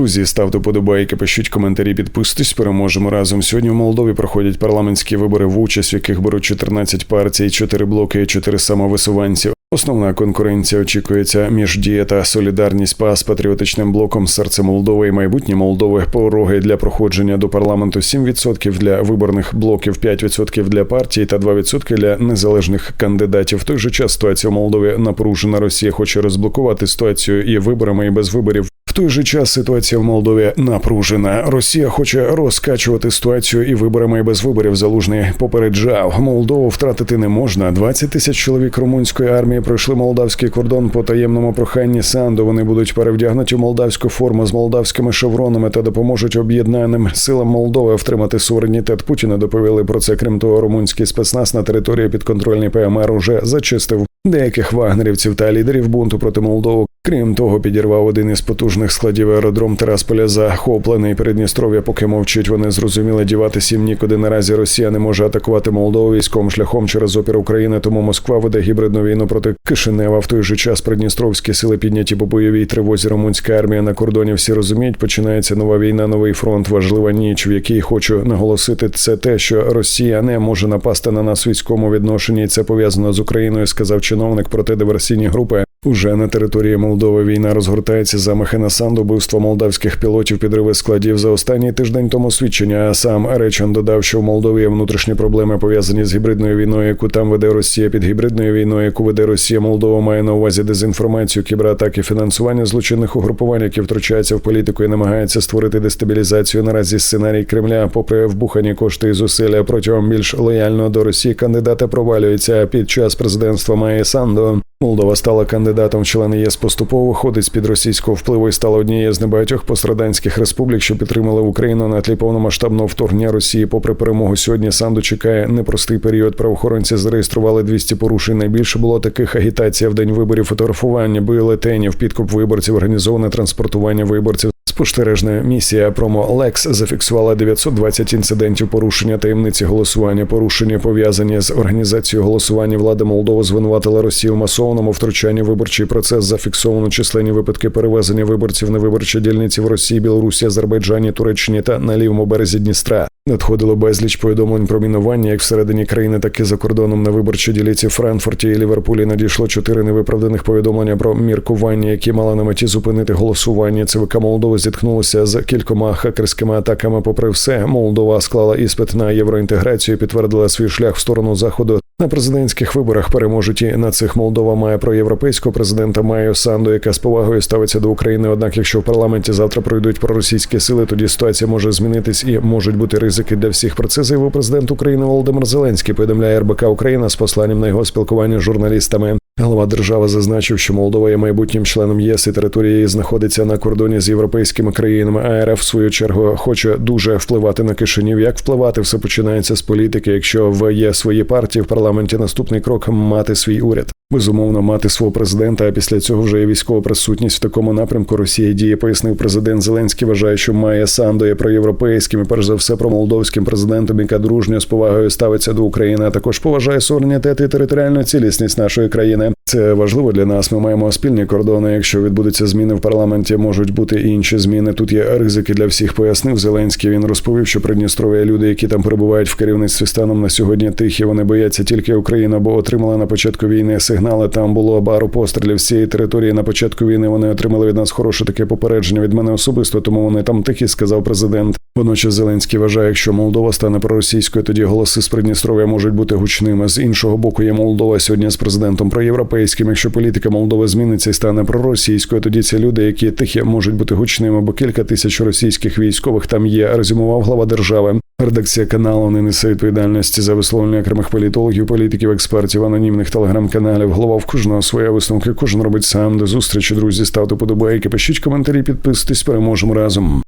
Друзі, ставте подобайки, пишіть коментарі, підписуйтесь. Переможемо разом. Сьогодні в Молдові проходять парламентські вибори, в участь в яких беруть 14 партій, 4 блоки і 4 самовисуванці. Основна конкуренція очікується між дія та солідарність ПАС патріотичним блоком серце Молдови і майбутнє Молдови. Пороги для проходження до парламенту 7% для виборних блоків, 5% для партій та 2% для незалежних кандидатів. В той же час ситуація в Молдові напружена. Росія хоче розблокувати ситуацію і виборами, і без виборів. В той же час ситуація в Молдові напружена. Росія хоче розкачувати ситуацію і виборами і без виборів залужний попереджав. Молдову втратити не можна. 20 тисяч чоловік румунської армії пройшли молдавський кордон по таємному проханні Санду. Вони будуть перевдягнуті в молдавську форму з молдавськими шевронами та допоможуть об'єднаним силам Молдови втримати суверенітет Путіна. Доповіли про це. Крім того, румунський спецназ на території підконтрольної ПМР уже зачистив деяких вагнерівців та лідерів бунту проти Молдови. Крім того, підірвав один із потужних складів аеродром Терасполя захоплений Придністров'я. Поки мовчить, вони зрозуміли діватися їм нікуди. Наразі Росія не може атакувати Молдову військовим шляхом через опір України. Тому Москва веде гібридну війну проти Кишинева. В той же час придністровські сили підняті по бойовій тривозі. Румунська армія на кордоні всі розуміють. Починається нова війна, новий фронт. Важлива ніч, в якій хочу наголосити, це те, що Росія не може напасти на нас військовому відношенні. І Це пов'язано з Україною. Сказав чиновник проти диверсійні групи. Уже на території Молдови війна розгортається замахи на вбивство молдавських пілотів, підриви складів за останній тиждень тому свідчення. Сам Речен додав, що в Молдові є внутрішні проблеми пов'язані з гібридною війною, яку там веде Росія під гібридною війною, яку веде Росія. Молдова має на увазі дезінформацію, кібератаки, фінансування злочинних угрупувань, які втручаються в політику і намагаються створити дестабілізацію. Наразі сценарій Кремля, попри вбухані кошти і зусилля протягом більш лояльного до Росії кандидата провалюється під час президентства Майя Санду. Молдова стала кандидатом в члени ЄС поступово виходить з під російського впливу і стала однією з небагатьох пострадянських республік, що підтримали Україну на тлі повномасштабного вторгнення Росії. Попри перемогу сьогодні Санду чекає непростий період. Правоохоронці зареєстрували 200 порушень. Найбільше було таких агітація в день виборів, фотографування, бюлетенів, підкуп виборців, організоване транспортування виборців. Спостережна місія промо Лекс зафіксувала 920 інцидентів порушення таємниці голосування. Порушення пов'язані з організацією голосування. Влада Молдови звинуватила Росію в масованому втручанні виборчий процес. Зафіксовано численні випадки перевезення виборців на виборчі дільниці в Росії, Білорусі, Азербайджані, Туреччині та на лівому березі Дністра. Надходило безліч повідомлень про мінування, як всередині країни, так і за кордоном на виборчій діліці Франкфурті і Ліверпулі надійшло чотири невиправданих повідомлення про міркування, які мали на меті зупинити голосування. ЦВК Молдови зіткнулося з кількома хакерськими атаками. Попри все, Молдова склала іспит на євроінтеграцію, підтвердила свій шлях в сторону заходу. На президентських виборах переможуть і на цих Молдова має про європейського президента Майю Санду, яка з повагою ставиться до України. Однак, якщо в парламенті завтра пройдуть проросійські сили, тоді ситуація може змінитись і можуть бути ризики для всіх. Про це заявив президент України Володимир Зеленський. Повідомляє РБК Україна з посланням на його спілкування з журналістами. Голова держави зазначив, що Молдова є майбутнім членом ЄС і територія її знаходиться на кордоні з європейськими країнами. А РФ в свою чергу хоче дуже впливати на Кишинів. Як впливати, все починається з політики. Якщо в є свої партії в парламенті, наступний крок мати свій уряд. Безумовно, мати свого президента, а після цього вже є військова присутність в такому напрямку. Росія діє, пояснив президент Зеленський. Вважає, що має Санду є проєвропейським і перш за все про молдовським президентом, яка дружньо з повагою ставиться до України. а Також поважає суверенітет і територіальну цілісність нашої країни. Це важливо для нас. Ми маємо спільні кордони. Якщо відбудуться зміни в парламенті, можуть бути і інші зміни. Тут є ризики для всіх. Пояснив Зеленський. Він розповів, що Придністров'я люди, які там перебувають в керівництві станом на сьогодні, тихі. Вони бояться тільки України, бо отримали на початку війни сигнали. Там було бару пострілів з цієї території. На початку війни вони отримали від нас хороше таке попередження від мене особисто. Тому вони там тихі, сказав президент. Водночас Зеленський вважає, якщо Молдова стане проросійською, тоді голоси з Придністров'я можуть бути гучними. З іншого боку, є Молдова сьогодні з президентом проєвропейським. Якщо політика Молдови зміниться і стане проросійською, тоді ці люди, які тихі, можуть бути гучними, бо кілька тисяч російських військових там є. Резюмував глава держави. Редакція каналу не несе відповідальності за висловлення окремих політологів, політиків, експертів, анонімних телеграм-каналів. Голова в кожного своя висновки. Кожен робить сам. До зустрічі, друзі. Ставте подобайки, пишіть коментарі, підписуйтесь. Переможемо разом.